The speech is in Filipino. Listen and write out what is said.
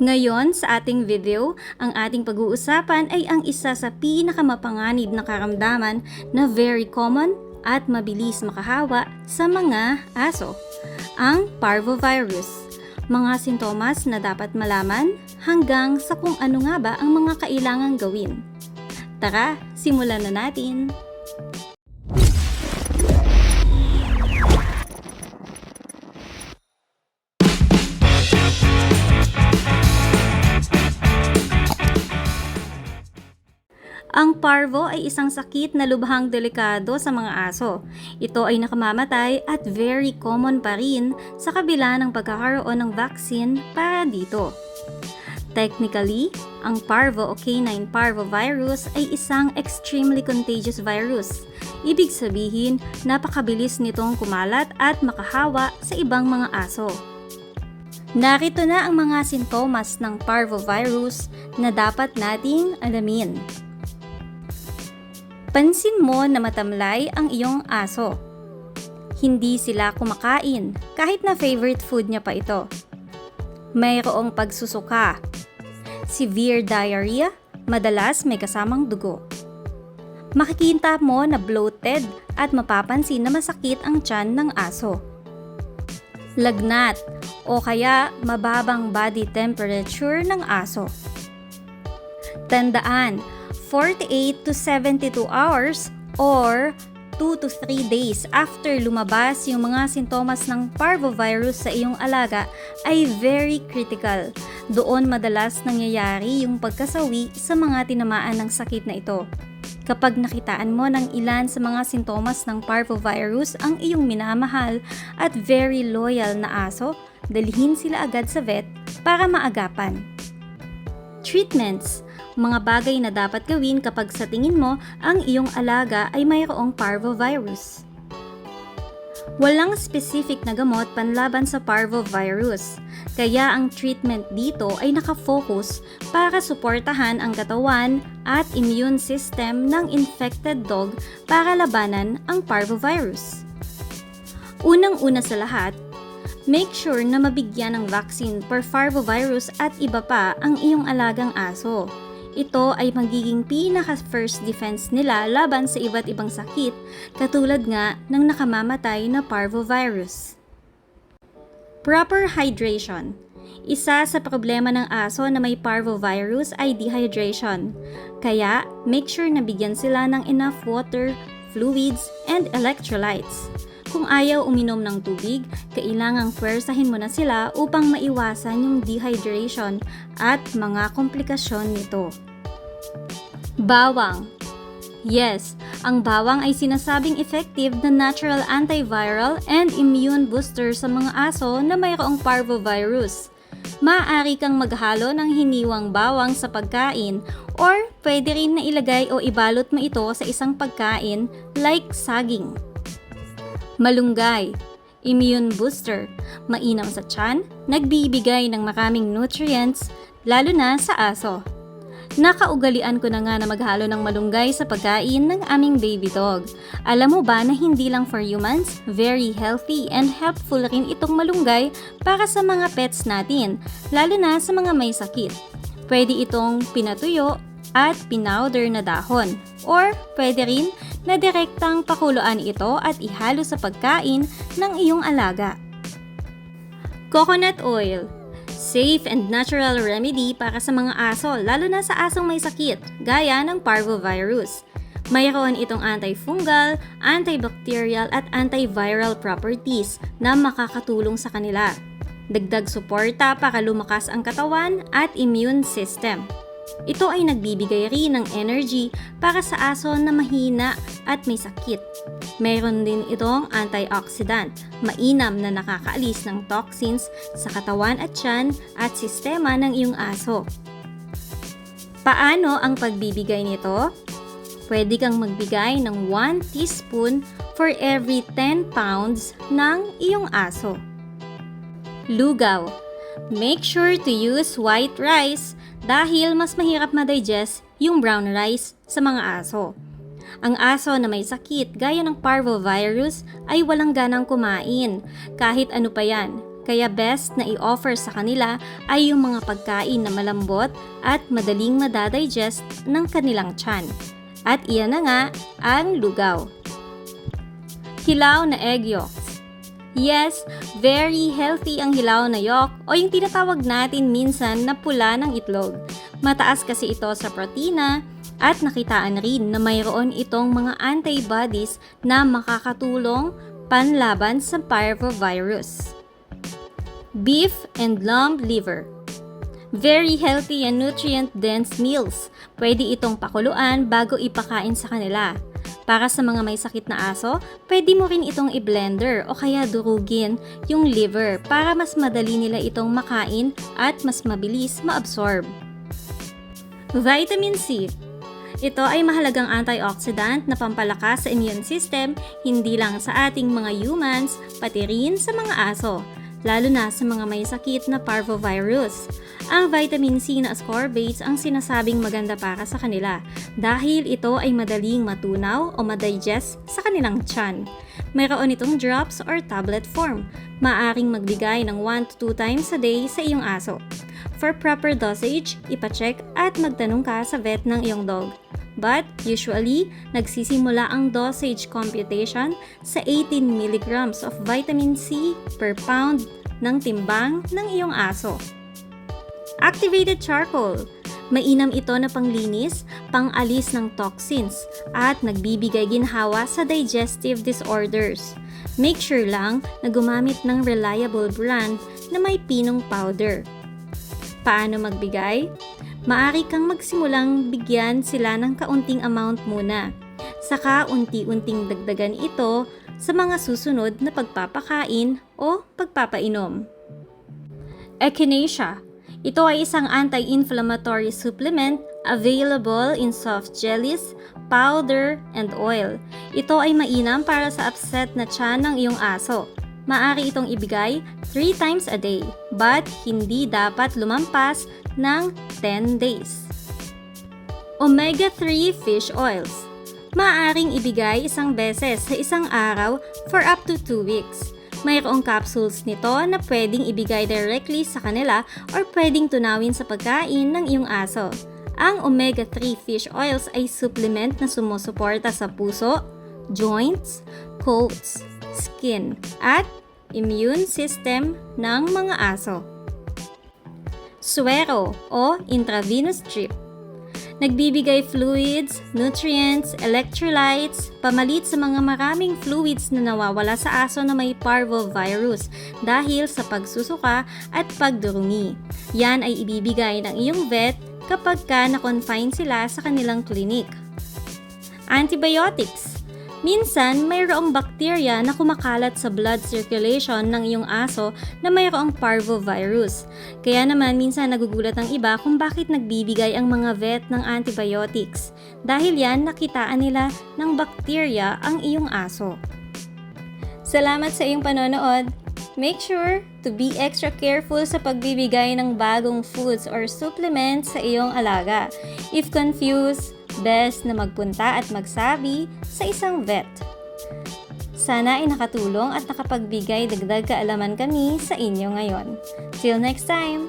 Ngayon sa ating video, ang ating pag-uusapan ay ang isa sa pinakamapanganib na karamdaman na very common at mabilis makahawa sa mga aso, ang parvovirus. Mga sintomas na dapat malaman hanggang sa kung ano nga ba ang mga kailangang gawin. Tara, simulan na natin! Ang parvo ay isang sakit na lubhang delikado sa mga aso. Ito ay nakamamatay at very common pa rin sa kabila ng pagkakaroon ng vaccine para dito. Technically, ang parvo o canine parvovirus ay isang extremely contagious virus. Ibig sabihin, napakabilis nitong kumalat at makahawa sa ibang mga aso. Narito na ang mga sintomas ng parvovirus na dapat nating alamin. Pansin mo na matamlay ang iyong aso. Hindi sila kumakain kahit na favorite food niya pa ito. Mayroong pagsusuka. Severe diarrhea, madalas may kasamang dugo. Makikita mo na bloated at mapapansin na masakit ang tiyan ng aso. Lagnat o kaya mababang body temperature ng aso. Tandaan, 48 to 72 hours or 2 to 3 days after lumabas yung mga sintomas ng parvovirus sa iyong alaga ay very critical. Doon madalas nangyayari yung pagkasawi sa mga tinamaan ng sakit na ito. Kapag nakitaan mo ng ilan sa mga sintomas ng parvovirus ang iyong minamahal at very loyal na aso, dalhin sila agad sa vet para maagapan. Treatments mga bagay na dapat gawin kapag sa tingin mo ang iyong alaga ay mayroong parvovirus. Walang specific na gamot panlaban sa parvovirus, kaya ang treatment dito ay nakafocus para suportahan ang katawan at immune system ng infected dog para labanan ang parvovirus. Unang-una sa lahat, Make sure na mabigyan ng vaccine per parvovirus at iba pa ang iyong alagang aso. Ito ay magiging pinaka-first defense nila laban sa iba't ibang sakit katulad nga ng nakamamatay na parvovirus. Proper hydration isa sa problema ng aso na may parvovirus ay dehydration. Kaya, make sure na bigyan sila ng enough water, fluids, and electrolytes. Kung ayaw uminom ng tubig, kailangang pwersahin mo na sila upang maiwasan yung dehydration at mga komplikasyon nito. Bawang Yes, ang bawang ay sinasabing effective na natural antiviral and immune booster sa mga aso na mayroong parvovirus. Maaari kang maghalo ng hiniwang bawang sa pagkain or pwede rin na ilagay o ibalot mo ito sa isang pagkain like saging. Malunggay, immune booster, mainam sa tiyan, nagbibigay ng maraming nutrients, lalo na sa aso. Nakaugalian ko na nga na maghalo ng malunggay sa pagkain ng aming baby dog. Alam mo ba na hindi lang for humans, very healthy and helpful rin itong malunggay para sa mga pets natin, lalo na sa mga may sakit. Pwede itong pinatuyo at pinowder na dahon. Or pwede rin na direktang pakuluan ito at ihalo sa pagkain ng iyong alaga. Coconut oil Safe and natural remedy para sa mga aso, lalo na sa asong may sakit, gaya ng parvovirus. Mayroon itong antifungal, antibacterial at antiviral properties na makakatulong sa kanila. Dagdag suporta para lumakas ang katawan at immune system. Ito ay nagbibigay rin ng energy para sa aso na mahina at may sakit. Meron din itong antioxidant, mainam na nakakaalis ng toxins sa katawan at tiyan at sistema ng iyong aso. Paano ang pagbibigay nito? Pwede kang magbigay ng 1 teaspoon for every 10 pounds ng iyong aso. Lugaw. Make sure to use white rice dahil mas mahirap ma-digest yung brown rice sa mga aso. Ang aso na may sakit gaya ng parvovirus ay walang ganang kumain kahit ano pa yan. Kaya best na i-offer sa kanila ay yung mga pagkain na malambot at madaling madadigest ng kanilang tiyan. At iyan na nga ang lugaw. Hilaw na egg yolks. Yes, very healthy ang hilaw na yolk o yung tinatawag natin minsan na pula ng itlog. Mataas kasi ito sa protina at nakitaan rin na mayroon itong mga antibodies na makakatulong panlaban sa parvovirus. Beef and lamb liver. Very healthy and nutrient-dense meals. Pwede itong pakuluan bago ipakain sa kanila. Para sa mga may sakit na aso, pwede mo rin itong i-blender o kaya durugin yung liver para mas madali nila itong makain at mas mabilis maabsorb. Vitamin C ito ay mahalagang antioxidant na pampalakas sa immune system hindi lang sa ating mga humans, pati rin sa mga aso, lalo na sa mga may sakit na parvovirus. Ang vitamin C na ascorbates ang sinasabing maganda para sa kanila dahil ito ay madaling matunaw o madigest sa kanilang tiyan. Mayroon itong drops or tablet form. Maaring magbigay ng 1 to 2 times a day sa iyong aso. For proper dosage, ipacheck at magtanong ka sa vet ng iyong dog. But usually, nagsisimula ang dosage computation sa 18 mg of vitamin C per pound ng timbang ng iyong aso. Activated charcoal. Mainam ito na panglinis, pangalis ng toxins, at nagbibigay ginhawa sa digestive disorders. Make sure lang na gumamit ng reliable brand na may pinong powder. Paano magbigay? Maari kang magsimulang bigyan sila ng kaunting amount muna. Saka unti-unting dagdagan ito sa mga susunod na pagpapakain o pagpapainom. Echinacea. Ito ay isang anti-inflammatory supplement available in soft jellies, powder, and oil. Ito ay mainam para sa upset na tiyan ng iyong aso. Maari itong ibigay 3 times a day, but hindi dapat lumampas ng 10 days. Omega-3 fish oils. Maaring ibigay isang beses sa isang araw for up to 2 weeks. Mayroong capsules nito na pwedeng ibigay directly sa kanila or pwedeng tunawin sa pagkain ng iyong aso. Ang omega-3 fish oils ay supplement na sumusuporta sa puso, joints, coats, skin, at immune system ng mga aso. Suero o intravenous drip. Nagbibigay fluids, nutrients, electrolytes, pamalit sa mga maraming fluids na nawawala sa aso na may parvovirus dahil sa pagsusuka at pagdurungi. Yan ay ibibigay ng iyong vet kapag ka na-confine sila sa kanilang klinik. Antibiotics Minsan, mayroong bakterya na kumakalat sa blood circulation ng iyong aso na mayroong parvovirus. Kaya naman minsan nagugulat ang iba kung bakit nagbibigay ang mga vet ng antibiotics. Dahil yan nakitaan nila ng bakterya ang iyong aso. Salamat sa iyong panonood. Make sure to be extra careful sa pagbibigay ng bagong foods or supplements sa iyong alaga. If confused, best na magpunta at magsabi sa isang vet. Sana ay nakatulong at nakapagbigay dagdag kaalaman kami sa inyo ngayon. Till next time!